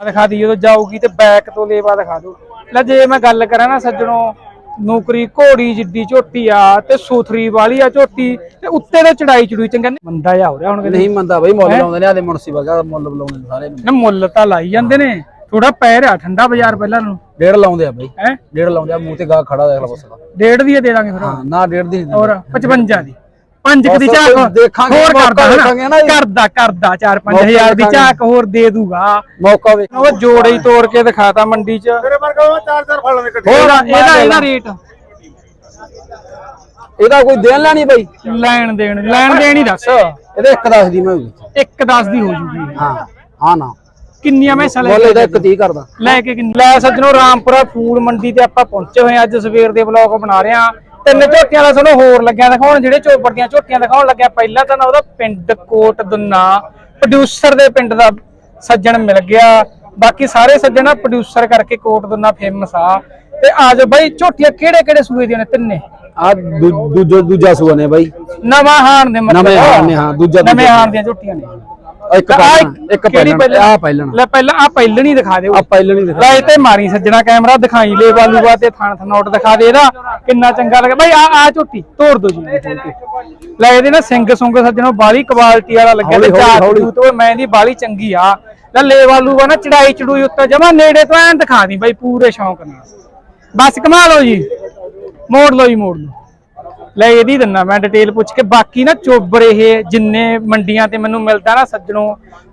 ਦਿਖਾ ਦੀ ਜਦੋਂ ਜਾਊਗੀ ਤੇ ਬੈਕ ਤੋਂ ਲੇਵਾ ਦਿਖਾ ਦਿਓ। ਲੈ ਜੇ ਮੈਂ ਗੱਲ ਕਰਾਂ ਨਾ ਸੱਜਣੋ ਨੌਕਰੀ ਘੋੜੀ ਜਿੱਡੀ ਝੋਟੀ ਆ ਤੇ ਸੂਥਰੀ ਵਾਲੀ ਆ ਝੋਟੀ ਤੇ ਉੱਤੇ ਤੇ ਚੜਾਈ ਚੜੂਈ ਚੰਗਾ ਨੀ- ਮੰਦਾ ਜਾ ਹੋ ਰਿਹਾ ਹੁਣ ਨਹੀਂ ਮੰਦਾ ਬਈ ਮੁੱਲ ਲਾਉਂਦੇ ਨੇ ਆਦੇ ਮੁਨਸੀ ਵਗਾ ਮੁੱਲ ਬੁਲਾਉਂਦੇ ਨੇ ਸਾਰੇ। ਨਾ ਮੁੱਲ ਤਾਂ ਲਾਈ ਜਾਂਦੇ ਨੇ ਥੋੜਾ ਪੈ ਰਿਹਾ ਠੰਡਾ ਬਾਜ਼ਾਰ ਪਹਿਲਾਂ ਨੂੰ ਡੇਢ ਲਾਉਂਦੇ ਆ ਬਈ। ਹੈ? ਡੇਢ ਲਾਉਂਦੇ ਆ ਮੂੰਹ ਤੇ ਗਾ ਖੜਾ ਦੇਖ ਲੈ ਬਸ ਡੇਢ ਦੀ ਦੇ ਦਾਂਗੇ ਫਿਰ ਹਾਂ ਨਾ ਡੇਢ ਦੀ ਨਹੀਂ ਹੋਰ 55 ਦੀ। ਪੰਜ ਕੁ ਦੀ ਝਾਕ ਦੇਖਾਂਗੇ, ਹੋਰ ਮੌਕਾ ਕਰਦਾ ਦੇਖਾਂਗੇ ਨਾ ਨਾ ਜੀ। ਕਰਦਾ ਕਰਦਾ 4-5000 ਦੀ ਦੇਖਾਂਗੇ। ਝਾਕ ਹੋਰ ਦੇ ਦੂਗਾ। ਮੌਕਾ ਵੇ ਉਹ ਜੋੜੇ ਹੀ ਤੋੜ ਕੇ ਦਿਖਾਤਾ ਮੰਡੀ 'ਚ। ਮੇਰੇ ਵਰਗਾ ਉਹ ਚਾਰ ਚਾਰ ਫੜ ਲੈਣੇ ਇਕੱਠੇ ਹੋਰ ਇਹਦਾ ਇਹਦਾ ਰੇਟ? ਇਹਦਾ ਕੋਈ ਦੇਣ ਲੈਣੀ ਬਈ? ਲੈਣ ਦੇਣ ਲੈਣ ਦੇਣ ਹੀ ਦੱਸ। ਇਹਦੇ ਇੱਕ ਦੱਸ ਦੀ ਮੈਂ ਹੋਊਗੀ। ਇੱਕ 10 ਦੀ ਹੋ ਜੂਗੀ। ਹਾਂ ਹਾਂ ਨਾ। ਕਿੰਨੀਆਂ ਮੈਸਾਂ ਲੈ ਮੁੱਲ ਇਹਦਾ ਇੱਕ 30 ਕਰਦਾ। ਲੈ ਕੇ ਕਿੰਨੀ ਲੈ ਸੱਜਣੋ ਰਾਮਪੁਰਾ ਫੂਲ ਮੰਡੀ ਤੇ ਆਪਾਂ ਪਹੁੰਚੇ ਹੋਏ ਹਾਂ। ਅੱਜ ਸਵੇਰ ਦੇ ਵਲੌਗ ਬਣਾ ਰਹੇ ਹਾਂ। ਤਿੰਨ ਝੋਟੀਆਂ ਦਾ ਤੁਹਾਨੂੰ ਹੋਰ ਲੱਗਿਆ ਦਿਖਾਉਣ ਜਿਹੜੇ ਚੋਬਰ ਦੀਆਂ ਝੋਟੀਆਂ ਦਿਖਾਉਣ ਲੱਗਿਆ। ਪਹਿਲਾਂ ਤਾਂ ਨਾ ਉਹਦਾ ਪਿੰਡ ਕੋਟ ਦੁੰਨਾ ਪ੍ਰੋਡਿਊਸਰ ਦੇ ਪਿੰਡ ਦਾ ਸੱਜਣ ਮਿਲ ਗਿਆ। ਬਾਕੀ ਸਾਰੇ ਸੱਜਣ ਪ੍ਰੋਡਿਊਸਰ ਕਰਕੇ ਕੋਟ ਦੁੰਨਾ ਫੇਮਸ ਆ। ਤੇ ਆਜੋ ਬਾਈ ਝੋਟੀਆਂ ਕਿਹੜੇ ਕਿਹੜੇ ਸੂਏ ਦੀਆਂ ਨੇ ਤਿੰਨੇ? ਆ ਦੂਜਾ ਦੂਜਾ ਸੂਆ ਨੇ ਬਾਈ। ਨਵਾਂ ਹਾਣ ਦੇ ਮਤਲਬ ਨਵੇਂ ਹਾਣ ਨੇ, ਹਾਂ, ਦੂਜਾ- ਨਵੇਂ ਦੂਜਾ। ਹਾਣ ਦੀਆਂ ਝੋਟੀਆਂ ਨੇ। ਇੱਕ ਆਹ ਪਹਿਲਣ ਇੱਕ ਪਹਿਲਣ ਆ ਪਹਿਲਣ। ਲੈ ਪਹਿਲਾਂ ਆ ਪਹਿਲਣੀ ਦਿਖਾ ਦਿਓ। ਆ ਪਹਿਲਣ ਹੀ ਦਿਖਾ ਲੈ ਤੇ ਮਾਰੀ ਸੱਜਣਾ ਕੈਮਰਾ ਦਿਖਾਈ ਲੈ ਬਾਲੂਗਾ ਤੇ ਥਣ ਥਨੋਟ ਦਿਖਾ ਦੇ ਇਹਦਾ। ਕਿੰਨਾ ਚੰਗਾ ਲੱਗਾ। ਬਾਈ ਆ ਆ ਝੋਟੀ ਤੋੜ ਦੋ ਜੀ। ਖੋਲ ਕੇ। ਲੈ ਇਹਦੇ ਨਾ ਸਿੰਘ ਸੁੰਗ ਸੱਜਣੋ ਬਾਲੀ ਕੁਆਲਿਟੀ ਵਾਲਾ ਲੱਗਿਆ ਤੇ ਹੌਲੀ- ਹੌਲੀ- ਜਾਤ ਹੌਲੀ। ਜੂਤ ਓਏ ਮੈਂ ਦੀ ਬਾਲੀ ਚੰਗੀ ਆ। ਲੈ ਲੈ ਬਾਲੂਗਾ ਨਾ ਚੜਾਈ ਚੜੂਈ ਉੱਤੇ ਜਮਾ ਨੇੜੇ ਤੋਂ ਐਨ ਦਿਖਾ ਦੀ ਬਾਈ ਪੂਰੇ ਸ਼ੌਂਕ ਨਾਲ। ਬਸ ਕਮਾ ਲਓ ਜੀ। ਮੋੜ ਲਓ ਜੀ ਮੋੜ ਲਓ। ਲੈ ਇਹਦੀ ਦਿੰਨਾ ਮੈਂ ਡਿਟੇਲ ਪੁੱਛ ਕੇ। ਬਾਕੀ ਨਾ ਚੋਬਰ ਇਹ ਜਿੰਨੇ ਮੰਡੀਆਂ ਤੇ ਮੈਨੂੰ ਮਿਲਦਾ ਨਾ ਸੱਜਣੋ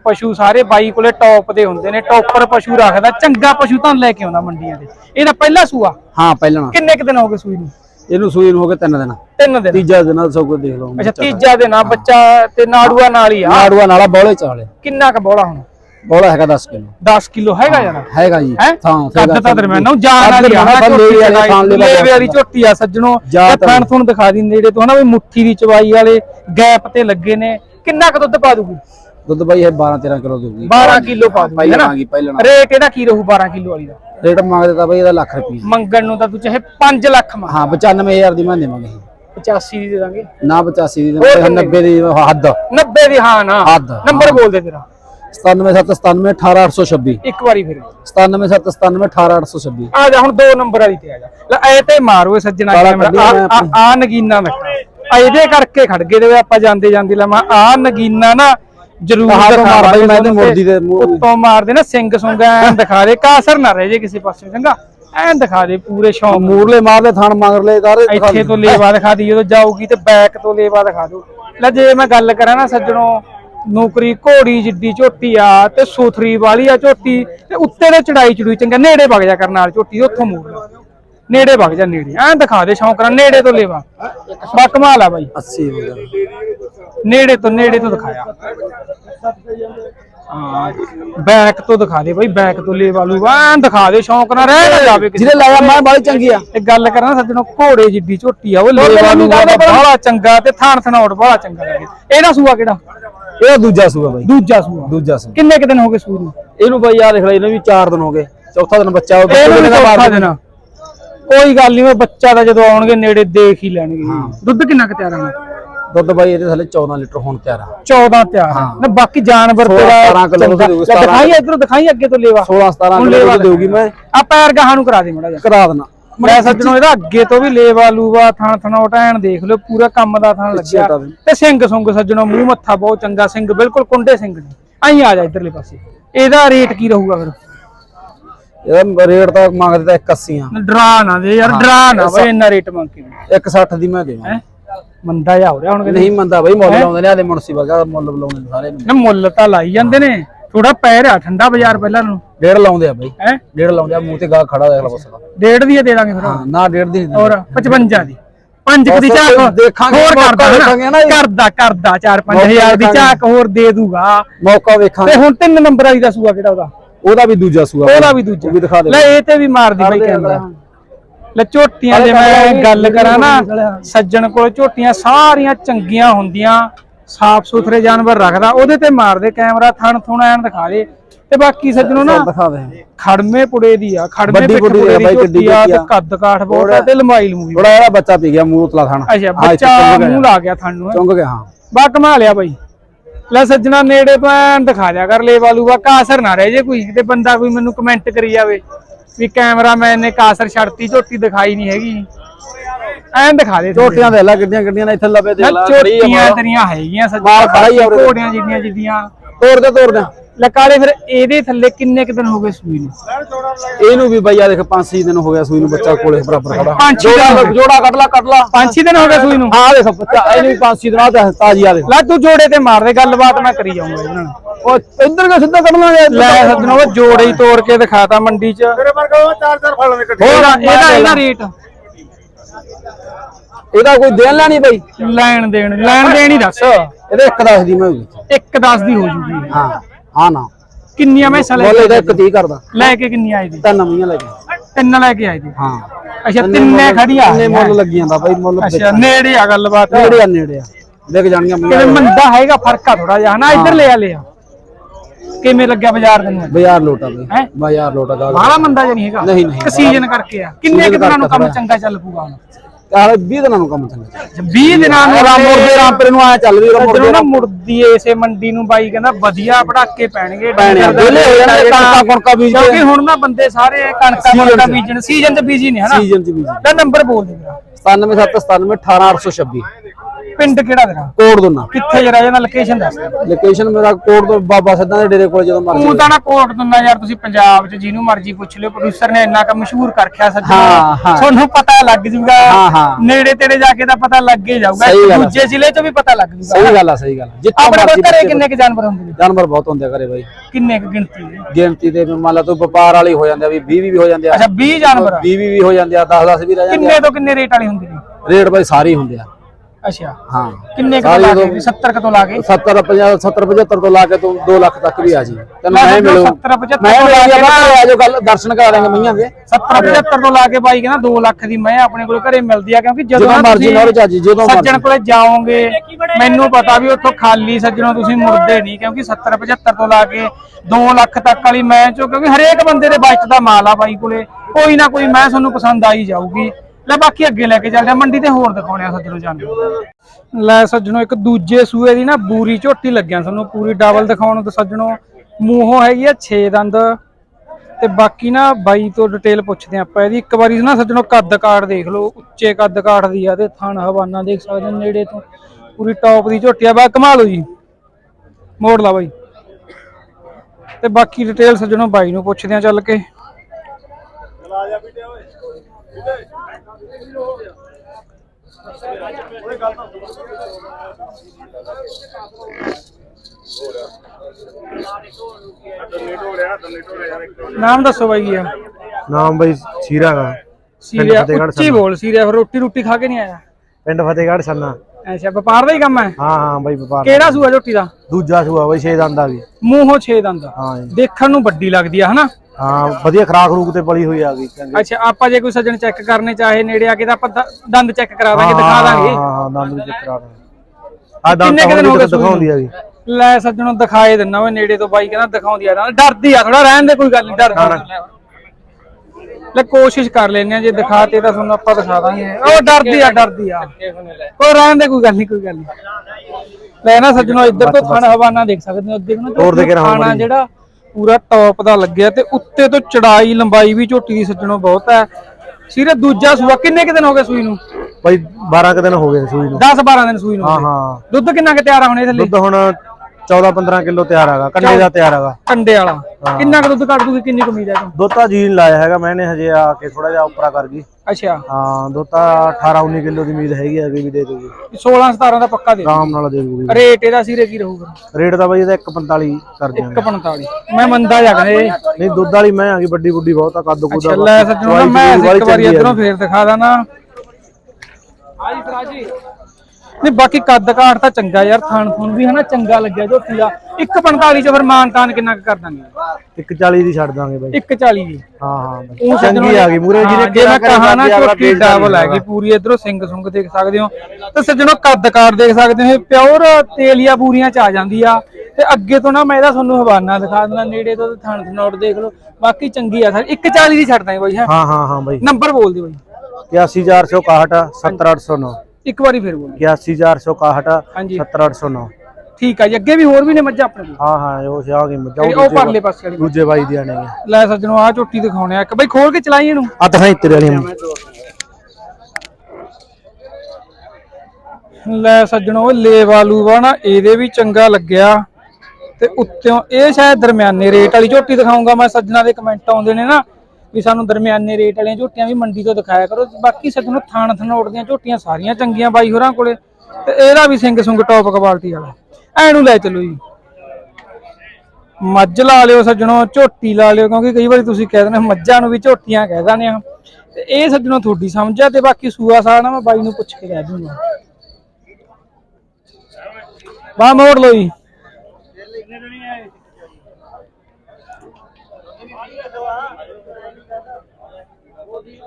ਪਸ਼ੂ ਸਾਰੇ ਬਾਈ ਕੋਲੇ ਟੌਪ ਦੇ ਹੁੰਦੇ ਨੇ ਟੌਪਰ ਪਸ਼ੂ ਰੱਖਦਾ ਚੰਗਾ ਪਸ਼ੂ ਤਾਂ ਲੈ ਕੇ ਆਉਂਦਾ ਮੰਡੀਆਂ ਤੇ। ਇਹਦਾ ਪਹਿਲਾ ਸੂਆ? ਹਾਂ ਪਹਿਲਣ ਕਿੰਨੇ ਕੁ ਦਿਨ ਹੋ ਗਏ ਸੂਈ ਨੂੰ? ਇਹਨੂੰ ਸੂਈ ਨੂੰ ਹੋ ਗਏ ਤਿੰਨ ਦਿਨ। ਤਿੰਨ ਦਿਨ। ਤੀਜਾ ਦਿਨ ਸਭ ਕੁਝ ਦੇਖ ਲਓ। ਅੱਛਾ ਤੀਜਾ ਦਿਨ ਆ ਬੱਚਾ ਤੇ ਨਾੜੂਆ ਨਾਲ ਹੀ ਆ। ਨਾੜੂਆ ਨਾਲਾ ਬੋਲੇ ਚਾਲੇ। ਕਿੰਨਾ ਕ ਬੋਲਾ ਹੁਣ? ਬੋਲਾ ਹੈਗਾ 10 ਕਿਲੋ। 10 ਕਿਲੋ ਹੈਗਾ ਯਾਰ। ਹੈਗਾ ਜੀ। ਹੈ? ਹਾਂ ਕੱਦ ਤਾਂ ਦਰਮਿਆਨਾ ਉਹ ਜਾਨ ਵਾਲੀ ਆ ਨਾ ਝੋਟੀ ਚੜਾਈ, ਲੇਵੇ ਵਾਲੀ ਝੋਟੀ ਆ ਸੱਜਣੋ। ਤੇ। ਥੁਣ ਦਿਖਾ ਦੀ ਨੇੜੇ ਤੋਂ ਹਨਾ ਵੀ ਮੁੱਠੀ ਦੀ ਚਵਾਈ ਵਾਲੇ ਗੈਪ ਤੇ ਲੱਗੇ ਨੇ। ਕਿੰਨਾ ਕ ਦੁੱਧ ਪਾ ਦੂਗੀ ਦੁੱਧ ਬਾਈ ਇਹ 12 13 ਕਿਲੋ ਦਊਗੀ। 12 ਕਿਲੋ ਪਾ ਦੂਗੀ ਪਹਿਲਾਂ ਹੈਨਾ ਮੰਗੀ ਪਹਿਲਾਂ ਰੇਟ ਇਹਦਾ ਕੀ ਰਹੂ 12 ਕਿਲੋ ਵਾਲੀ ਦਾ? ਰੇਟ ਮੰਗਦੇ ਤਾਂ ਬਾਈ ਇਹਦਾ ਲੱਖ ਰੁਪਏ ਮੰਗਣ ਨੂੰ ਤਾਂ ਤੂੰ ਚਾਹੇ 5 ਲੱਖ ਮੰਗ। ਹਾਂ 95000 ਦੀ ਮੰਨੇ ਮੰਗੇ 85 ਦੀ ਦੇ ਦਾਂਗੇ। ਨਾ 85 ਦੀ ਹੋਰ ਤੇ ਕਿੰਨੇ? 90 ਦੀ ਹੱਦ। 90 ਦੀ ਹਾਂ ਨਾ। ਹੱਦ, ਨੰਬਰ ਬੋਲ ਦੇ ਤੇਰਾ। 97797 18826 ਇੱਕ ਵਾਰੀ ਫਿਰ। 97797 18826 ਆ ਜਾ ਹੁਣ ਦੋ ਨੰਬਰ ਵਾਲੀ ਤੇ ਆ ਜਾ। ਲੈ ਐ ਤੇ ਮਾਰੋ ਇਹ ਸੱਜਣਾ ਕਾਲਾ ਕੈਮਰਾ ਕੱਢਿਆ ਆ- ਮੈਂ ਆ ਆ ਨਗੀਨਾ ਦਾ ਆ ਇਹਦੇ ਕਰਕੇ ਖੜ ਗਏ ਦੇ ਵੇ ਆਪਾਂ ਜਾਂਦੇ ਜਾਂਦੇ ਲਮਾ ਆ ਨਗੀਨਾ ਨਾ ਜ਼ਰੂਰ ਆਹ ਤੋਂ ਮਾਰ ਬਾਈ, ਮੈਂ ਤੇ ਤੁਹਾਨੂੰ ਮੁਰਦੀ ਦੇ ਉੱਤੋਂ ਮਾਰਦੇ ਨਾ ਸਿੰਘ ਸੁੰਗ ਦਿਖਾ ਦੇ ਕਾਸਰ ਨਾ ਰਹਿ ਜੇ ਕਿਸੇ ਪਾਸੇ ਚੰਗਾ ਐਨ ਦਿਖਾ ਦੇ ਪੂਰੇ ਸ਼ੌਂਕ ਮੂਰਲੇ ਮਾਰਲੇ ਥਣ ਮਗਰਲੇ ਇੱਥੇ ਤੋਂ ਲੇਵਾ ਦਿਖਾ ਦੀ ਜਦੋਂ ਜਾਊਗੀ ਤੇ ਬੈਕ ਤੋਂ ਲੇਵਾ ਦਿਖਾ ਦਿਓ। ਲੈ ਜੇ ਮੈਂ ਗੱਲ ਕਰਾਂ ਨਾ ਸੱਜਣੋ ਨੌਕਰੀ ਘੋੜੀ ਜਿੱਡੀ ਝੋਟੀ ਆ ਤੇ ਸੂਥਰੀ ਵਾਲੀ ਆ ਝੋਟੀ ਤੇ ਉੱਤੇ ਤੇ ਚੜਾਈ ਚੜੂਈ ਚੰਗਾ ਨੇੜੇ ਵਗ ਜਾ ਕਰਨ ਨਾਲ ਝੋਟੀ ਦੇ ਉੱਥੋਂ ਮੋੜ ਲਾ। ਨੇੜੇ ਵਗ ਜਾ ਨੇੜੇ। ਐਂ ਦਿਖਾ ਦੇ ਸ਼ੌਂਕ ਨਾਲ ਨੇੜੇ ਤੋਂ ਲੇਵਾ। ਬਾ ਕਮਾਲ ਆ ਬਾਈ। 80 ਹੋ ਗਿਆ। ਨੇੜੇ ਤੋਂ ਨੇੜੇ ਤੋਂ ਦਿਖਾਇਆ। ਹਾਂ ਬੈਕ ਤੋਂ ਦਿਖਾ ਦੇ ਬਾਈ ਬੈਕ ਤੋਂ ਲੇਵਾ ਲੂ ਐਂ ਦਿਖਾ ਦੇ ਸ਼ੌਂਕ ਨਾਲ ਰਹਿ ਨਾ ਜਾਵੇ ਕਿਸੇ ਜਿਹਨੇ ਲਾਇਆ ਮੈਂ ਬਾਲੀ ਚੰਗੀ ਆ। ਇਹ ਗੱਲ ਕਰਾਂ ਨਾ ਸੱਜਣੋ ਘੋੜੇ ਜਿੱਡੀ ਝੋਟੀ ਆ ਉਹ ਲੇਵਾ ਨੂੰ ਬੜਾ ਚੰਗਾ ਤੇ ਥਾਣ ਥਣਾਉਟ ਬੜਾ ਚੰਗਾ ਲੱਗੇ। ਇਹਦਾ ਸੂਆ ਕਿਹੜਾ? ਇਹ ਦੂਜਾ ਸੂਆ ਬਾਈ। ਦੂਜਾ ਸੂਆ। ਦੂਜਾ ਸੂਆ। ਕਿੰਨੇ ਕੁ ਦਿਨ ਹੋ ਗਏ ਸੂਈ ਨੂੰ? ਇਹਨੂੰ ਬਾਈ ਆ ਦੇਖ ਲੈ ਇਹਨੂੰ ਵੀ 4 ਦਿਨ ਹੋ ਗਏ। ਚੌਥਾ ਦਿਨ ਬੱਚਾ ਉਹ ਇਹਨੂੰ ਵੀ ਚੌਥਾ ਦਿਨ। ਕੋਈ ਗੱਲ ਨਹੀਂ ਉਹ ਬੱਚਾ ਦਾ ਜਦੋਂ ਆਉਣਗੇ ਨੇੜੇ ਦੇਖ ਹੀ ਲੈਣਗੇ। ਦੁੱਧ ਕਿੰਨਾ ਕੁ ਤਿਆਰ ਆ? ਦੁੱਧ ਬਾਈ ਇਹਦੇ ਥੱਲੇ 14 ਲੀਟਰ ਹੁਣ ਤਿਆਰ ਆ। 14 ਤਿਆਰ ਨਾ ਬਾਕੀ ਜਾਨਵਰ ਤੇਰਾ ਸਤਾਰਾਂ ਕਿਲੋ ਦਿਖਾਈ ਇਧਰੋਂ ਦਿਖਾਈ ਅੱਗੇ ਤੋਂ ਲੇਵਾ। 16 17 ਹੁਣ ਕਿਲੋ ਦੇਊਗੀ ਮੈਂ। ਆ ਪੈਰ ਗਾਹਾਂ ਨੂੰ ਕਰਾ ਦੇ ਮੜਾ ਜਾ ਕਰਾ ਦੇਣਾ। ਮੈਂ ਸੱਜਣੋ ਇਹਦਾ ਅੱਗੇ ਤੋਂ ਵੀ ਲੇਵਾ ਲੂਵਾ ਥਣ ਥਣੋਟ ਐਨ ਦੇਖ ਲਓ ਪੂਰਾ ਕੰਮ ਦਾ ਥਣ ਲੱਗਿਆ। ਤੇ ਸਿੰਘ ਸੁੰਗ ਸੱਜਣੋ ਮੂੰਹ ਮੱਥਾ ਬਹੁਤ ਚੰਗਾ ਸਿੰਘ ਬਿਲਕੁਲ ਕੁੰਡੇ ਸਿੰਘ ਨੇ। ਆਈ ਆ ਜਾ ਇਧਰਲੇ ਪਾਸੇ। ਇਹਦਾ ਰੇਟ ਕੀ ਰਹੂਗਾ ਫਿਰ? ਇਹਦਾ ਰੇਟ ਤਾਂ ਮੰਗਦੇ ਤਾਂ 81 ਆ। ਡਰਾ ਨਾ ਦੇ ਯਾਰ ਡਰਾ ਨਾ ਬਈ ਇੰਨਾ ਰੇਟ ਮੰਗ ਕੇ। 160 ਦੀ ਮੈਂ ਦੇਵਾਂ। ਹੈ? ਮੰਦਾ ਜਾ ਹੋ ਰਿਹਾ ਹੁਣ ਨਹੀਂ ਮੰਦਾ ਬਾਈ ਮੁੱਲ ਲਾਉਂਦੇ ਨੇ ਆਦੇ ਮੁਨਸੀ ਵਗਾ ਮੁੱਲ ਬੁਲਾਉਂਦੇ ਸਾਰੇ। ਨਾ ਮੁੱਲ ਤਾਂ ਲਾਈ ਜਾਂਦੇ ਨੇ। ਥੋੜਾ ਪੈ ਰਿਹਾ ਠੰਡਾ ਬਾਜ਼ਾਰ ਪਹਿਲਾਂ ਨੂੰ ਡੇਢ ਲਾਉਂਦੇ ਆ ਬਾਈ। ਹੈ? ਡੇਢ ਲਾਉਂਦੇ ਆ ਮੂੰਹ ਤੇ ਗਾ ਖੜਾ ਦੇਖ ਲੈ ਬਸ ਡੇਢ ਦੀ ਦੇ ਦਾਂਗੇ ਫਿਰ। ਹਾਂ ਨਾ ਡੇਢ ਦੀ ਹੋਰ 55 ਦੀ। ਪੰਜ ਕੁ ਦੀ ਝਾਕ ਦੇਖਾਂਗੇ, ਹੋਰ ਕਰਦਾ ਨਾ। ਜੀ। ਕਰਦਾ ਕਰਦਾ 4-5000 ਦੀ ਝਾਕ ਹੋਰ ਦੇ ਦੂਗਾ। ਮੌਕਾ ਵੇਖਾਂਗੇ ਤੇ ਹੁਣ ਤਿੰਨ ਨੰਬਰ ਵਾਲੀ ਦਾ ਸੂਆ ਕਿਹੜਾ ਉਹਦਾ? ਉਹਦਾ ਵੀ ਦੂਜਾ ਸੂਆ ਉਹਦਾ ਵੀ ਦੂਜਾ। ਵੀ ਦਿਖਾ ਦੇ। ਲੈ ਇਹ ਤੇ ਵੀ ਮਾਰਦੀ ਬਾਈ ਕੈਮਰਾ। ਲੈ ਝੋਟੀਆਂ ਦੇ ਮੈਂ ਗੱਲ ਕਰਾਂ ਨਾ ਸੱਜਣ ਕੋਲ ਝੋਟੀਆਂ ਸਾਰੀਆਂ ਚੰਗੀਆਂ ਹੁੰਦੀਆਂ। ਸਾਫ਼ ਸੁਥਰੇ ਜਾਨਵਰ ਰੱਖਦਾ ਉਹਦੇ ਤੇ ਮਾਰਦੇ ਕੈਮਰਾ ਥਣ ਥੁਣ ਐਨ ਦਿਖਾ ਦੇ। ਤੇ ਬਾਕੀ ਸੱਜਣੋ ਨਾ ਦਿਖਾ ਦੇ। ਖੜਮੇ ਪੁੜੇ ਦੀ ਆ ਖੜਮੇ ਪਿੱਠ ਪੁੜੇ ਦੀ ਝੋਟੀ ਕਿੱਡੀ ਆ ਤੇ। ਕੱਦ ਕਾਠ ਬਹੁਤ ਆ ਤੇ ਲੰਬਾਈ ਲੰਮੂਈ ਥੋੜਾ ਜਿਹਾ ਬੱਚਾ ਪੀ ਗਿਆ ਮੂੰਹ ਉਤਲਾ ਥਣ। ਅੱਛਾ ਬੱਚਾ ਮੂੰਹ ਲਾ ਗਿਆ ਥਣ ਨੂੰ ਚੁੰਗ ਗਿਆ ਹਾਂ। ਬਾ ਕਮਾ ਲਿਆ ਬਾਈ। ਲੈ ਸੱਜਣਾ ਨੇੜੇ ਐਨ ਦਿਖਾ ਦਿਆ ਕਰ ਲੈ ਵਾਲੂਗਾ ਕਾਸਰ ਨਾ ਰਹਿ ਜੇ ਕੋਈ ਤੇ ਬੰਦਾ ਕੋਈ ਮੈਨੂੰ ਕਮੈਂਟ ਕਰੀ ਜਾਵੇ ਵੀ ਕੈਮਰਾਮੈਨ ਨੇ ਕਾਸਰ ਛੱਡਤੀ ਝੋਟੀ ਦਿਖਾਈ ਨਹੀਂ ਹੈਗੀ। ਐਨ ਦਿਖਾ ਦੇ। ਝੋਟੀਆਂ ਦੇ ਲੈ ਕਿੱਡੀਆਂ ਕਿੱਡੀਆਂ ਨੇ ਇੱਥੇ ਲਵੇ ਦੇ ਲੈ ਲਾ ਖੜੀ ਆ ਝੋਟੀਆਂ ਮਾਲ। ਤੇਰੀਆਂ ਹੈਗੀਆਂ ਮਾਲ ਖੜਾ ਹੀ। ਘੋੜਿਆਂ ਜਿੱਡੀਆਂ ਜਿੱਡੀਆਂ ਤੋੜ ਦੇ ਤੋੜ ਦੇ। ਲੈ ਕਾਲੇ ਫਿਰ ਇਹਦੇ ਥੱਲੇ ਕਿੰਨੇ ਕੁ ਦਿਨ ਹੋ ਗਏ ਸੂਈ ਨੂੰ? ਇਹਨੂੰ ਵੀ ਬਈ ਆ ਦੇਖ 5-6 ਦਿਨ ਹੋ ਗਿਆ ਸੂਈ ਨੂੰ ਬੱਚਾ ਕੋਲੇ ਬਰਾਬਰ ਖੜਾ। ਜੋੜਾ। ਜੋੜਾ ਕੱਢ ਲਾ ਕੱਢ ਲਾ। ਪੰਜ ਛੇ ਦਿਨ ਹੋ ਗਏ ਸੂਈ ਨੂੰ? ਆ ਦੇਖ ਬੱਚਾ ਇਹਨੂੰ ਵੀ 5-6 ਦਿਨ ਆ ਤਾਜੀ ਆ ਦੇਖ। ਲੈ ਤੂੰ ਜੋੜੇ ਤੇ ਮਾਰ ਦੇ ਗੱਲਬਾਤ ਮੈਂ ਕਰੀ ਜਾਊਂਗਾ ਇਹਨਾਂ ਨਾਲ। ਉਹ ਇੱਧਰ ਕੇ ਸਿੱਧਾ ਕੱਢ ਲਾਂਗੇ। ਲੈ ਸੱਜਣੋ ਉਹ ਜੋੜੇ ਹੀ ਤੋੜ ਕੇ ਦਿਖਾਤਾ ਮੰਡੀ 'ਚ। ਤੇਰੇ ਵਰਗਾ ਉਹ ਚਾਰ ਚਾਰ ਫੜ ਲੈਣੇ ਇਕੱਠੇ। ਹੋਰ ਇਹਦਾ ਇਹਦਾ ਰੇਟ? ਇਹਦਾ ਕੋਈ ਦੇਣ ਲੈਣੀ ਬਈ? ਲੈਣ ਦੇਣ ਲੈਣ ਦੇਣ ਹੀ ਦੱਸ। ਇਹਦੇ ਇੱਕ ਦੱਸ ਦੀ ਮੈਂ ਇੱਕ 10 ਦੀ ਹੋ ਜੂਗੀ। ਹਾਂ ਹਾਂ ਨਾ। ਕਿੰਨੀਆਂ ਮੈਸਾਂ ਲੈ ਮੁੱਲ ਕੇ ਇਹਦਾ ਇੱਕ 30 ਕਰਦਾ ਲੈ ਕੇ ਕਿੰਨੀ ਆਈ ਦੀ? ਤਾਂ ਨਵੀਆਂ ਲੈ ਕੇ। ਤਿੰਨ ਲੈ ਕੇ ਆਈ ਦੀ। ਹਾਂ। ਅੱਛਾ ਤਿੰਨੇ ਖੜੀਆਂ ਕਿੰਨੇ ਮੁੱਲ ਲੱਗੀ ਜਾਂਦਾ ਬਾਈ ਮੁੱਲ ਅੱਛਾ ਨੇੜੇ ਆ ਗੱਲਬਾਤ। ਨੇੜੇ ਆ ਨੇੜੇ ਆ। ਦੇਖ ਜਾਣੀਆਂ ਕਿਵੇਂ ਮੰਦਾ ਹੈਗਾ ਫ਼ਰਕ ਆ ਥੋੜਾ ਜਿਹਾ ਹਨਾ? ਇੱਧਰ ਲੈ ਆ ਲਿਆ ਕਿਵੇਂ ਲੱਗਿਆ ਬਾਜ਼ਾਰ ਤੈਨੂੰ? ਬਾਜ਼ਾਰ ਲੋਟਾ ਬਈ। ਹੈਂ? ਬਾਜ਼ਾਰ ਲੋਟਾ ਗਾ ਬਾਹਲਾ ਮੰਦਾ ਜਿਹਾ ਨਹੀਂ ਹੈਗਾ? ਨਹੀਂ, ਨਹੀਂ, ਸੀਜ਼ਨ ਕਰਕੇ ਆ। ਕਿੰਨੇ ਕਿ ਦਿਨਾਂ ਨੂੰ ਕੰਮ। ਚੰਗਾ ਚੱਲ ਪੂਗਾ ਹੁਣ? ਕਾਲੇ 20 ਦਿਨਾਂ ਨੂੰ ਕੰਮ ਚੱਲਦਾ 20 ਦਿਨਾਂ ਨੂੰ ਰਾਮਪੁਰ ਦੇ ਰਾਮਪੁਰੇ ਨੂੰ ਆਇਆ ਚੱਲ ਵੀ ਰਾਮਪੁਰ ਜਦੋਂ ਨਾ ਮੁੜਦੀ ਏ ਇਸੇ ਮੰਡੀ ਨੂੰ ਬਾਈ ਕਹਿੰਦਾ ਵਧੀਆ ਪੜਾਕੇ ਪੈਣਗੇ ਪੈਣੇ ਆ, ਡੰਗਰ ਦਾ ਵਿਹਲੇ ਹੋ ਜਾਣਗੇ, ਰੇਟ ਆ ਕਣਕਾਂ ਕੁਣਕਾਂ ਬੀਜ ਕੇ। ਕਿਉਂਕਿ ਹੁਣ ਨਾ ਬੰਦੇ ਸਾਰੇ ਕਣਕਾਂ Season ਕੁਣਕਾਂ ਚ। ਬੀਜਣ ਸੀਜ਼ਨ 'ਚ ਬੀਜੀ ਨੇ ਹਨਾ? ਸੀਜ਼ਨ ਚ ਵੀ ਦਾ ਨੰਬਰ ਬੋਲ ਦੇ ਮੇਰਾ। 9797 18826 ਪਿੰਡ ਕਿਹੜਾ ਤੇਰਾ? ਕੋਡ ਦੋਨਾ ਕਿੱਥੇ ਜਰਾ ਇਹਦਾ ਲੋਕੇਸ਼ਨ ਦੱਸ ਲੋਕੇਸ਼ਨ ਮੇਰਾ ਕੋਡ ਤੋਂ ਬਾਬਾ ਸਿੱਧਾ ਦੇ ਡੇਰੇ ਕੋਲ ਜਦੋਂ ਮਰਜ਼ੀ। ਤੂੰ ਤਾਂ ਨਾ ਕੋਟ ਦਿੰਦਾ ਯਾਰ ਤੁਸੀਂ ਪੰਜਾਬ 'ਚ ਜਿਹਨੂੰ ਮਰਜ਼ੀ ਪੁੱਛ ਲਿਓ ਪ੍ਰੋਡਿਊਸਰ ਨੇ ਇੰਨਾ ਕੰਮ ਮਸ਼ਹੂਰ ਕਰ ਰੱਖਿਆ ਸੱਜਣਾ। ਹਾਂ, ਹਾਂ। ਤੁਹਾਨੂੰ ਪਤਾ ਲੱਗ ਜੂਗਾ। ਹਾਂ, ਹਾਂ। ਨੇੜੇ ਤੇੜੇ ਜਾ ਕੇ ਤਾਂ ਪਤਾ ਲੱਗ ਹੀ ਜਾਊਗਾ। ਸਹੀ ਗੱਲ ਆ। ਦੂਜੇ ਜ਼ਿਲ੍ਹੇ 'ਚ ਵੀ ਪਤਾ ਲੱਗ ਜੂਗਾ। ਸਹੀ ਗੱਲ ਆ ਸਹੀ ਗੱਲ ਆ। ਜਿੱਥੋਂ ਆਪਣੇ ਕੋਲ ਮਰਜ਼ੀ ਘਰੇ ਬੱਚੇ ਕਿੰਨੇ ਕੁ ਜਾਨਵਰ ਹੁੰਦੇ ਨੇ? ਜਾਨਵਰ ਬਹੁਤ ਹੁੰਦੇ ਆ ਘਰੇ ਬਾਈ। ਕਿੰਨੇ ਕੁ ਗਿਣਤੀ ਗਿਣਤੀ ਦੇ ਵੀ ਮੰਨ ਲਾ ਤੂੰ ਵਪਾਰ ਵਾਲੀ ਹੋ ਜਾਂਦੇ ਆ ਵੀ 20 ਵੀ ਹੋ ਜਾਂਦੇ ਆ। ਅੱਛਾ 20 ਜਾਨਵਰ ਆ। 20 ਵੀ ਹੋ ਜਾਂਦੇ ਆ 10 10 ਵੀ ਰਹਿ ਜਾਂਦੇ ਕਿੰਨੇ ਤੋਂ ਕਿੰਨੇ ਰੇਟ ਵਾਲੀ ਹੁੰਦੀ ਨੇ? ਆ ਰੇਟ ਬਾਈ ਸਾਰੇ ਹੀ ਹੁੰਦੇ ਆ। ਅੱਛਾ। ਹਾਂ। ਕਿੰਨੇ ਕੁ ਤੋਂ ਲਾ ਕੇ? 70 ਕੁ ਤੋਂ ਲਾ ਕੇ? 70 50 70 75 ਤੋਂ ਲਾ ਕੇ ਤੂੰ 2 ਲੱਖ ਤੱਕ ਵੀ ਆ ਜੀ। ਤੈਨੂੰ ਮੈਂ ਮਿਲੂ। 70 75 ਮੈਂ ਤੋਂ ਲਾ ਮਿਲੂ ਕੇ ਆਪਾਂ ਨਾ- ਘਰੇ ਆ ਜਾਓ ਗੱਲ ਦਰਸ਼ਨ ਕਰਾ ਦਾਂਗੇ ਮਈਆਂ ਦੇ। 70 75 ਤੋਂ ਲਾ ਕੇ ਬਾਈ ਕਹਿੰਦਾ 2 ਲੱਖ ਦੀ ਮੈਂ ਆਪਣੇ ਕੋਲ ਘਰੇ ਮਿਲਦੀ ਆ ਕਿਉਂਕਿ ਜਦੋਂ ਜਦੋਂ ਨਾ ਮਰਜ਼ੀ ਤੁਸੀਂ ਨੌਰ ਚਾਜੀ ਜਦੋਂ ਸੱਜਣ ਮਰਜ਼ੀ ਕੋਲੇ ਜਾਓਗੇ ਮੈਨੂੰ ਪਤਾ ਵੀ ਉੱਥੋਂ ਖਾਲੀ ਸੱਜਣੋਂ ਤੁਸੀਂ ਮੁੜਦੇ ਨਹੀਂ ਕਿਉਂਕਿ 70 75 ਤੋਂ ਲਾ ਕੇ 2 ਲੱਖ ਤੱਕ ਵਾਲੀ ਮੈਂ ਚੋ ਕਿਉਂਕਿ ਹਰੇਕ ਬੰਦੇ ਦੇ ਬਜਟ ਦਾ ਮਾਲ ਆ ਬਾਈ ਕੋਲੇ। ਕੋਈ ਨਾ ਕੋਈ ਮੈਂ ਤੁਹਾਨੂੰ ਪਸੰਦ ਆਈ ਜਾਊਗੀ। ਲੈ ਬਾਕੀ ਅੱਗੇ ਲੈ ਕੇ ਚੱਲਦੇ ਆ ਮੰਡੀ ਤੇ ਹੋਰ ਦਿਖਾਉਣੇ ਆ ਸੱਜਣੋਂ ਜਾਂਦੇ ਲੈ ਸੱਜਣੋਂ, ਇੱਕ ਦੂਜੇ ਸੂਏ ਦੀ ਨਾ ਬੂਰੀ ਝੋਟੀ ਲੱਗਿਆ ਤੁਹਾਨੂੰ ਪੂਰੀ ਡਬਲ ਦਿਖਾਉਣ ਤੋਂ ਸੱਜਣੋਂ, ਮੂੰਹੋਂ ਹੈਗੀ ਆ 6 ਦੰਦ। ਤੇ ਬਾਕੀ ਨਾ ਬਾਈ ਤੋਂ ਡਿਟੇਲ ਪੁੱਛਦੇ ਆਪਾਂ, ਇਹਦੀ ਇੱਕ ਵਾਰੀ ਨਾ ਸੱਜਣੋ ਕੱਦ ਕਾਠ ਦੇਖ ਲਓ, ਉੱਚੇ ਕੱਦ ਕਾਠ ਦੀ ਆ ਤੇ ਥਣ ਹਵਾਨਾ ਦੇਖ ਸਕਦੇ ਨੇੜੇ ਤੋਂ। ਪੂਰੀ ਟੌਪ ਦੀ ਝੋਟੀ ਆ, ਬਾ ਕਮਾਲ ਹੋ ਜੀ। ਮੋੜ ਲਾ ਬਾਈ। ਤੇ ਬਾਕੀ ਡਿਟੇਲ ਸੱਜਣੋ ਬਾਈ ਨੂੰ ਪੁੱਛਦੇ ਆ ਚੱਲ ਕੇ। ਡਨੇਟ ਹੋ ਰਿਹਾ ਨਾਮ ਦੱਸੋ ਬਾਈ ਕੀ ਆ ਨਾਮ ਬਈ ਸੀਰਾ ਦਾ। ਸੀਰੀਆ ਫਤਿਹਗੜ੍ਹ ਉੱਚੀ ਬੋਲ ਸੀਰੀਆ ਫਿਰ ਰੋਟੀ ਰੋਟੀ ਖਾ ਕੇ ਨਹੀਂ ਆਇਆ? ਪਿੰਡ ਫਤਿਹਗੜ੍ਹ ਛੰਨਾ ਅੱਛਾ ਵਪਾਰ ਦਾ ਹੀ ਕੰਮ ਹੈ? ਹਾਂ ਹਾਂ ਬਈ ਵਪਾਰ ਕਿਹੜਾ ਸੂਆ ਝੋਟੀ ਦਾ? ਦੂਜਾ ਸੂਆ ਬਈ ਛੇ ਦੰਦ ਆ ਗਈ ਮੂੰਹੋਂ 6 ਦੰਦ। ਹਾਂ ਜੀ। ਦੇਖਣ ਨੂੰ ਵੱਡੀ ਲੱਗਦੀ ਆ ਹਨਾ? ਹਾਂ ਵਧੀਆ ਖਰਾਕ ਰੂਕ ਤੇ ਪਲੀ ਹੋਈ ਆ ਗਈ ਚੰਗੀ। ਅੱਛਾ ਆਪਾਂ ਜੇ ਕੋਈ ਸੱਜਣ ਚੈੱਕ ਕਰਨੇ ਚਾਹੇ ਨੇੜੇ ਆ ਕੇ ਤਾਂ ਆਪਾਂ ਦ- ਦੰਦ ਚੈੱਕ ਕਰਾ ਦਾਂਗੇ ਦਿਖਾ ਦਾਂਗੇ। ਹਾਂ ਦੰਦ ਵੀ ਚੈੱਕ ਕਰਾ ਦਾਂਗੇ ਆ ਦੰਦ ਕਿੰਨੇ ਕੁ ਦਿਨ ਹੋ ਗਏ ਦਿਖਾਉਂਦੀ ਆ ਗਈ। ਲੈ ਸੱਜਣੋਂ ਦਿਖਾਏ ਦਿੰਨਾ ਓਏ ਨੇੜੇ ਤੋਂ ਬਾਈ ਕਹਿੰਦਾ ਦਿਖਾਉਂਦੀ ਆ ਨਾ। ਡਰਦੀ ਆ ਥੋੜਾ ਰਹਿਣ ਦੇ ਕੋਈ ਗੱਲ ਨਹੀਂ ਡਰਦੀ ਲੈ ਕੋਸ਼ਿਸ਼ ਕਰ ਲੈਨੇ ਆ ਜੇ ਦਿਖਾਤੇ ਤਾਂ ਤੁਹਾਨੂੰ ਆਪਾਂ ਦਿਖਾ ਦਾਂਗੇ। ਉਹ ਡਰਦੀ ਆ ਡਰਦੀ ਆ। ਕੋਈ ਰਹਿਣ ਦੇ ਕੋਈ ਗੱਲ ਨਹੀਂ ਕੋਈ ਗੱਲ ਨਹੀਂ ਲੈ ਨਾ ਸੱਜਣੋ ਇੱਧਰ ਤੋਂ ਥਣ ਹਵਾਨਾ ਦੇਖ ਸਕਦੇ ਹੋ ਅੱਗੇ ਨਾ ਹੋਰ ਦੇ ਕੇ ਰਹਾ ਖਾਣਾ ਜਿਹੜਾ ਪੂਰਾ ਟੌਪ ਦਾ ਲੱਗਿਆ ਤੇ ਉੱਤੇ ਤੋਂ ਚੜਾਈ ਲੰਬਾਈ ਵੀ ਝੋਟੀ ਦੀ ਸੱਜਣੋ ਬਹੁਤ ਹੈ। ਸਿਰੇ ਦੂਜਾ ਸੂਆ ਕਿੰਨੇ ਕੁ ਦਿਨ ਹੋ ਗਏ ਸੂਈ ਨੂੰ? ਬਈ 12 ਕੁ ਦਿਨ ਹੋ ਗਏ ਸੂਈ ਨੂੰ। 10 12 ਦਿਨ ਸੂਈ ਨੂੰ ਹਾਂ ਹਾਂ। ਦੁੱਧ ਕਿੰਨਾ ਕੁ ਤਿਆਰ ਆ ਹੁਣ ਇਹ ਥੱਲੇ? ਦੁੱਧ ਹੁਣ 14 15 ਕਿਲੋ ਤਿਆਰ ਹੈਗਾ ਕੰਡੇ ਦਾ ਤਿਆਰ ਹੈਗਾ। ਕੰਡੇ ਵਾਲਾ। ਕਿੰਨਾ ਕੁ ਦੁੱਧ ਕੱਢ ਦੂਗੀ ਕਿੰਨੀ ਕੁ ਉਮੀਦ ਹੈ ਤੂੰ ਦੁੱਧ ਤਾਂ ਜੀ ਨਹੀਂ ਲਾਇਆ ਹੈਗਾ ਮੈਨੇ ਹਜੇ ਆ ਕੇ ਥੋੜਾ ਜਿਹਾ ਉਪਰਾ ਕਰ ਗਈ। ਅੱਛਾ। ਹਾਂ ਦੁੱਧ ਤਾਂ 18 19 ਕਿਲੋ ਦੀ ਉਮੀਦ ਹੈਗੀ ਆ ਵੀ ਦੇ ਦੂਗੀ 16 17 ਦਾ ਪੱਕਾ ਦੇ ਆਰਾਮ ਨਾਲ ਦੇ ਦੂਗੀ ਰੇਟ ਇਹਦਾ ਸਿਰੇ ਕੀ ਰਹੂਗਾ? ਰੇਟ ਤਾਂ ਬਈ ਇਹਦਾ 145 ਕਰ ਦਿਆਂਗੇ। 145 ਮੈਂ ਮੰਦਾ ਜਾ ਕਹਿੰਦੇ ਨਹੀਂ ਦੁੱਧ ਵਾਲੀ ਮੈਂ ਆ ਗਈ ਵੱਡੀ ਵੱਡੀ ਬਹੁਤ ਆ ਕੱਦ ਕੁੱਦਾ ਚੱਲ ਸੱਜਣੋ ਨਾ ਮੈਂ ਇੱਕ ਵਾਰੀ ਇਧਰੋਂ ਫੇਰ ਦਿਖਾ ਦਾਂ ਨਾ। ਨਹੀਂ ਬਾਕੀ ਕੱਦ ਕਾਠ ਤਾਂ ਚੰਗਾ ਯਾਰ ਥਾਣ ਥੂਣ ਵੀ ਹਨਾ ਚੰਗਾ ਲੱਗਿਆ ਝੋਟੀ ਦਾ 145 ਚ ਫਿਰ ਮਾਨ ਤਾਨ ਕਿੰਨਾ ਕੁ ਕਰ ਦਾਂਗੇ? 140 ਦੀ ਛੱਡ ਦਾਂਗੇ ਬਈ। 140 ਦੀ। ਹਾਂ ਹਾਂ ਬਈ। ਉਹ ਚੰਗੀ ਆ ਗਈ। ਮੂਰੇ ਜਿਹਨੇ ਜੇ ਮੈਂ ਕਿਹਾ ਨਾ ਵੇਚਦਾ ਡਬਲ ਹੈਗੀ ਪੂਰੀ ਇਧਰੋਂ ਸਿੰਘ ਸੁੰਗ ਦੇਖ ਸਕਦੇ ਹੋ। ਤੇ ਸੱਜਣੋ ਕੱਦ ਕਾਠ ਦੇਖ ਸਕਦੇ ਹੋ ਪਿਓਰ ਤੇਲੀਆ ਪੂਰੀਆਂ ਚ ਆ ਜਾਂਦੀ ਆ। ਤੇ ਅੱਗੇ ਤੋਂ ਨਾ ਮੈਂ ਇਹਦਾ ਤੁਹਾਨੂੰ ਹਵਾਨਾ ਦਿਖਾ ਦਿੰਦਾ ਨੇੜੇ ਤੋਂ ਥਣ ਥਨੌਟ ਦੇਖ ਲਓ। ਬਾਕੀ ਚੰਗੀ ਆ ਸਰ। 140 ਦੀ ਛੱਡ ਦਾਂਗੇ ਬਾਈ ਹੈ? ਹਾਂ ਹਾਂ ਹਾਂ ਬਈ। ਨੰਬਰ ਬੋਲ ਦਿਓ ਬਾਈ 81461 70809 ਇੱਕ ਵਾਰੀ ਫੇਰ ਬੋਲ। 81461 ਹਾਂਜੀ। 70809 ਠੀਕ ਆ ਜੀ ਅੱਗੇ ਵੀ ਹੋਰ ਵੀ ਨੇ ਮੱਝਾਂ ਆਪਣੇ ਕੋਲ? ਹਾਂ ਹਾਂ ਉਹ ਕੀ ਮੱਝਾਂ ਉਹ ਪਰਲੇ ਪਾਸੇ ਵਾਲੀ ਦੂਜੇ ਬਾਈ ਦੀਆਂ ਨੇ। ਲੈ ਸੱਜਣੋ ਆ ਝੋਟੀ ਦਿਖਾਉਣੇ ਆ ਇੱਕ। ਬਈ ਖੋਲ ਕੇ ਚਲਾਈ ਇਹਨੂੰ। ਆ ਦਿਖਾਈ ਤੇਰੇ ਵਾਲੀਆਂ ਲੈ ਸੱਜਣੋ ਲੇਵਾ ਲੂਵਾ ਨਾ ਇਹਦੇ ਵੀ ਚੰਗਾ ਲੱਗਿਆ। ਤੇ ਉੱਤੋਂ ਇਹ ਸ਼ਾਇਦ ਦਰਮਿਆਨੇ ਰੇਟ ਵਾਲੀ ਝੋਟੀ ਦਿਖਾਉਂਗਾ ਮੈਂ ਸੱਜਣਾ ਦੇ ਕਮੈਂਟ ਆਉਂਦੇ ਨੇ ਨਾ। ਵੀ ਸਾਨੂੰ ਦਰਮਿਆਨੇ ਰੇਟ ਵਾਲੀਆਂ ਝੋਟੀਆਂ ਵੀ ਮੰਡੀ ਤੋਂ ਦਿਖਾਇਆ ਕਰੋ। ਬਾਕੀ ਸੱਜਣੋ ਥਾਣ ਥਣੋੜ ਦੀਆਂ ਝੋਟੀਆਂ ਸਾਰੀਆਂ ਚੰਗੀਆਂ ਬਾਈ ਹੋਰਾਂ ਕੋਲੇ। ਤੇ ਇਹਦਾ ਵੀ ਸਿੰਘ ਸੁੰਗ ਟੌਪ ਕੁਆਲਿਟੀ ਵਾਲਾ। ਐ ਨੂੰ ਲੈ ਚਲੋ ਜੀ। ਮੱਝ ਲਾ ਲਿਓ ਸੱਜਣੋ, ਝੋਟੀ ਲਾ ਲਿਓ, ਕਿਉਂਕਿ ਕਈ ਵਾਰੀ ਤੁਸੀਂ ਕਹਿ ਦਿੰਦੇ ਹੋ, ਮੱਝਾਂ ਨੂੰ ਵੀ ਝੋਟੀਆਂ ਕਹਿ ਦਿੰਦੇ ਆ ਤੇ ਇਹ ਸੱਜਣੋ ਤੁਹਾਡੀ ਸਮਝ ਆ ਤੇ ਬਾਕੀ ਸੂਆ ਸਾਹ ਨਾ ਮੈਂ ਬਾਈ ਨੂੰ ਪੁੱਛ ਕੇ ਲੈ ਦੂੰਗਾ। ਬਾ ਮੋੜ ਲਓ ਜੀ।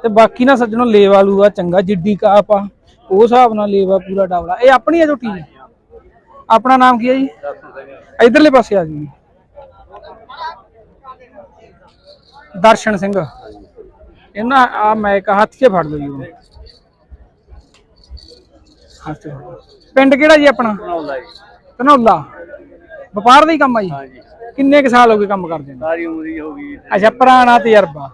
ਤੇ ਬਾਕੀ ਨਾ ਸੱਜਣੋ ਲੇਵਾ ਲੂਆ ਚੰਗਾ ਜਿੱਡੀ ਕਾਪ ਆ ਉਹ ਹਿਸਾਬ ਨਾਲ ਲੇਵਾ ਪੂਰਾ ਡਾਵਲਾ। ਇਹ ਆਪਣੀ ਆ ਝੋਟੀ ਜੀ ਆਪਣਾ ਨਾਮ ਕੀ ਹੈ ਜੀ? ਇਧਰਲੇ ਪਾਸੇ ਆ ਜੀ। ਦਰਸ਼ਨ ਸਿੰਘ। ਇਹਨਾਂ ਆ ਮੈਂ ਇੱਕ ਹੱਥ 'ਚ ਫੜ ਲਓ ਜੀ। ਹੱਥ 'ਚ। ਪਿੰਡ ਕਿਹੜਾ ਜੀ ਆਪਣਾ? ਧਨੌਲਾ ਵਪਾਰ ਦਾ ਹੀ ਕੰਮ ਆ ਜੀ? ਕਿੰਨੇ ਕੁ ਸਾਲ ਹੋ ਗਏ ਕੰਮ ਕਰਦੇ ਨੂੰ? ਸਾਰੀ ਉਮਰ ਹੀ ਹੋ ਗਈ। ਅੱਛਾ ਪੁਰਾਣਾ ਤਜਰਬਾ।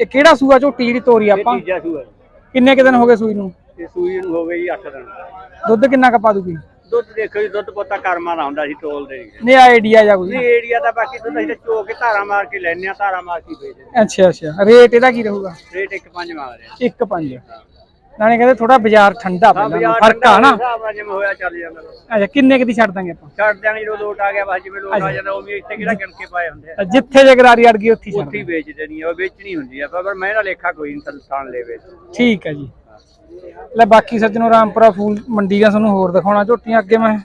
ਇਹ ਕਿਹੜਾ ਸੂਆ ਝੋਟੀ ਜਿਹੜੀ ਤੋਰੀ ਆਪਾਂ? ਤੀਜਾ ਸੂਆ ਕਿੰਨੇ ਕੁ ਦਿਨ ਹੋ ਗਏ ਸੂਈ ਨੂੰ? ਤੇ ਸੂਈ ਨੂੰ ਹੋ ਗਈ 8 ਦਿਨ। ਦੁੱਧ ਕਿੰਨਾ ਕ ਪਾ ਦੂਗੀ? ਦੁੱਧ ਦੇਖੋ ਜੀ ਦੁੱਧ ਪੋਤਾ ਕਰਮਾਂ ਦਾ ਹੁੰਦਾ ਸੀ ਤੋਲਦੇ ਨਹੀਂ ਨਹੀਂ ਆਈਡੀਆ ਜਾਂ ਕੋਈ ਨਹੀਂ ਏਰੀਆ ਦਾ ਬਾਕੀ ਦੁੱਧ ਅਸੀਂ ਤਾਂ ਚੋ ਕੇ ਧਾਰਾ ਮਾਰ ਕੇ ਲੈਣੇ ਆ ਧਾਰਾ ਮਾਰ ਕੇ ਵੇਚਦੇ। ਅੱਛਾ ਅੱਛਾ। ਰੇਟ ਇਹਦਾ ਕੀ ਰਹੂਗਾ? ਰੇਟ ਇੱਕ ਪੰਜ ਮੰਗ ਰਿਹਾ। 1 5 ਨਾਲੇ ਕਹਿੰਦੇ ਥੋੜਾ ਬਾਜ਼ਾਰ ਠੰਡਾ ਪਹਿਲਾਂ ਫ਼ਰਕ ਆ ਨਾ। ਜਿਵੇਂ ਹੋਇਆ ਚੱਲ ਜਾਂਦਾ ਅੱਛਾ ਕਿੰਨੇ ਕੁ ਦੀ ਛੱਡ ਦਾਂਗੇ ਆਪਾਂ? ਛੱਡ ਦਿਆਂਗੇ ਜਦੋਂ ਲੋਟ ਆ ਗਿਆ ਬਸ ਜਿਵੇਂ ਲੋਟ ਆ ਜਾਂਦਾ ਉਹ ਵੀ ਇੱਥੇ ਕਿਹੜਾ ਗਿਣ ਕੇ ਪਾਏ ਹੁੰਦੇ ਆ। ਜਿੱਥੇ ਜੇ ਗਰਾਰੀ ਅੜ ਗਈ ਉੱਥੇ ਉੱਥੇ ਵੇਚ ਦੇਣੀ ਆ ਉਹ ਵੇਚਣੀ ਹੁੰਦੀ ਆ ਪਰ ਮੈਂ ਇਹਦਾ ਲੇਖਾ ਕੋਈ ਨਹੀਂ ਤਨਸਾਨ ਲੈਵੇ ਠੀਕ ਹੈ ਜੀ। ਲੈ ਬਾਕੀ ਸੱਜਣੋ ਰਾਮਪੁਰਾ ਫੂਲ ਮੰਡੀ ਦਾ ਤੁਹਾਨੂੰ ਹੋਰ ਦਿਖਾਉਣਾ ਝੋਟੀਆਂ ਅੱਗੇ ਮੈਂ।